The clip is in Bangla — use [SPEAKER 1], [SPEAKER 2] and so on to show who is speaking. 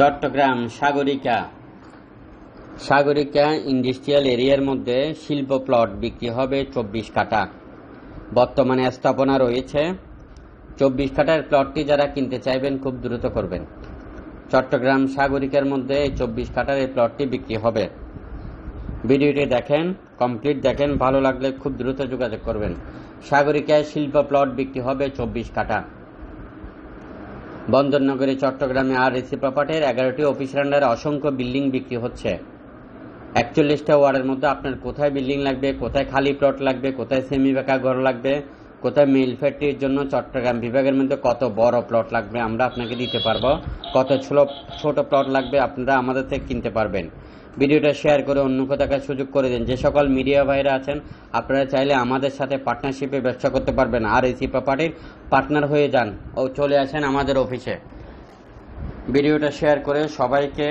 [SPEAKER 1] চট্টগ্রাম সাগরিকা। সাগরিকা ইন্ডাস্ট্রিয়াল এরিয়ার মধ্যে শিল্প প্লট বিক্রি হবে চব্বিশ কাটা বর্তমানে স্থাপনা রয়েছে। চব্বিশ কাটার প্লটটি যারা কিনতে চাইবেন, খুব দ্রুত করবেন। চট্টগ্রাম সাগরিকার মধ্যে এই চব্বিশ কাটার এই প্লটটি বিক্রি হবে। ভিডিওটি দেখেন, কমপ্লিট দেখেন, ভালো লাগলে খুব দ্রুত যোগাযোগ করবেন। সাগরিকায় শিল্প প্লট বিক্রি হবে চব্বিশ কাটা বন্দরনগরী চট্টগ্রামে আর এসি প্রপার্টির এগারোটি অফিস রান্ডারে অসংখ্য বিল্ডিং বিক্রি হচ্ছে। একচল্লিশটা ওয়ার্ডের মধ্যে আপনার কোথায় বিল্ডিং লাগবে, কোথায় খালি প্লট লাগবে, কোথায় সেমি বেকা ঘর লাগবে কোথায় মিল ফ্যাক্টরির জন্য চট্টগ্রাম বিভাগের মধ্যে কত বড় প্লট লাগবে আমরা আপনাকে দিতে পারব। কত ছোট ছোট প্লট লাগবে আপনারা আমাদের থেকে কিনতে পারবেন। ভিডিওটা শেয়ার করে অন্য কোথাকে সুযোগ করে দিন। যে সকল মিডিয়া ভাইরা আছেন, আপনারা চাইলে আমাদের সাথে পার্টনারশিপে ব্যবসা করতে পারবেন। আর এসি প্রপার্টির পার্টনার হয়ে যান। ও চলে আসেন আমাদের অফিসে ভিডিওটা শেয়ার করে সবাইকে